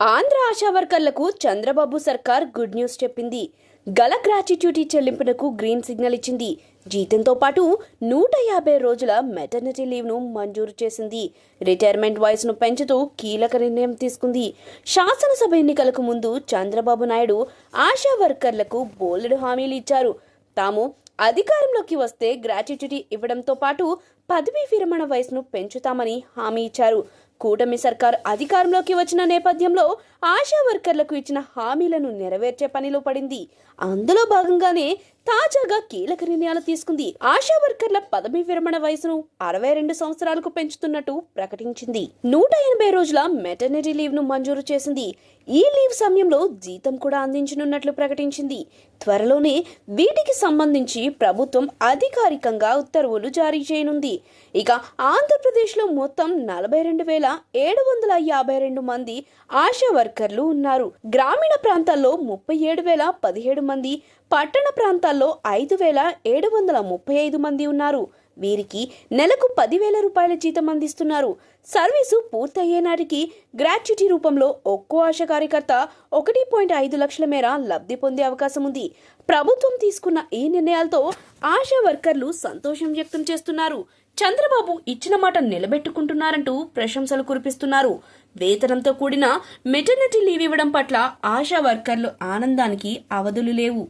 ఆంధ్ర ఆశా వర్కర్లకు చంద్రబాబు సర్కార్ good news చెప్పింది. గల గ్రాట్యుటీ చెల్లింపునకు గ్రీన్ సిగ్నల్ ఇచ్చింది. జీతంతో పాటు నూట యాభై రోజుల మెటర్నిటీ లీవ్ను మంజూరు చేసింది. రిటైర్మెంట్ వయసును పెంచుతూ కీలక నిర్ణయం తీసుకుంది. శాసనసభ ఎన్నికలకు ముందు చంద్రబాబు నాయుడు ఆశా వర్కర్లకు బోలెడు హామీలు ఇచ్చారు. తాము అధికారంలోకి వస్తే గ్రాట్యుటీ ఇవ్వడంతో పాటు పదవీ విరమణ వయసును పెంచుతామని హామీ ఇచ్చారు. కూటమి సర్కార్ అధికారంలోకి వచ్చిన నేపథ్యంలో ఆశా వర్కర్లకు ఇచ్చిన హామీలను నెరవేర్చే పనిలో పడింది. అందులో భాగంగానే తాజాగా కీలక నిర్ణయాలు తీసుకుంది. ఆశా వర్కర్ల పదవి విరమణ వయసును అరవై రెండు సంవత్సరాలకు పెంచుతున్నట్టు ప్రకటించింది. నూట ఎనభై రోజుల మెటర్నిటీ లీవ్ను మంజూరు చేసింది. ఈ లీవ్ సమయంలో జీతం కూడా అందించనున్నట్లు ప్రకటించింది. త్వరలోనే వీటికి సంబంధించి ప్రభుత్వం అధికారికంగా ఉత్తర్వులు జారీ చేయనుంది. ఇక ఆంధ్రప్రదేశ్లో మొత్తం నలభై రెండు వేల ఏడు వందల యాభై రెండు మంది ఆశా వర్కర్లు ఉన్నారు. గ్రామీణ ప్రాంతాల్లో ముప్పై ఏడు వేల పదిహేడు మంది పట్టణ ప్రాంతాల్లో ఐదు వేల ఏడు వందల ముప్పై ఐదు మంది ఉన్నారు. వీరికి నెలకు పదివేల రూపాయల జీతం అందిస్తున్నారు. సర్వీసు పూర్తయ్యే నాటికి గ్రాట్యుటీ రూపంలో ఒక్కో ఆశ కార్యకర్త ఒకటి పాయింట్ ఐదు లక్షల మేర లబ్ధి పొందే అవకాశం ఉంది. ప్రభుత్వం తీసుకున్న ఈ నిర్ణయాలతో ఆశా వర్కర్లు సంతోషం వ్యక్తం చేస్తున్నారు. చంద్రబాబు ఇచ్చిన మాట నిలబెట్టుకుంటున్నారంటూ ప్రశంసలు కురిపిస్తున్నారు. వేతనంతో కూడిన మెటర్నిటీ లీవ్ ఇవ్వడం పట్ల ఆశా వర్కర్లు ఆనందానికి అవధులు లేవు.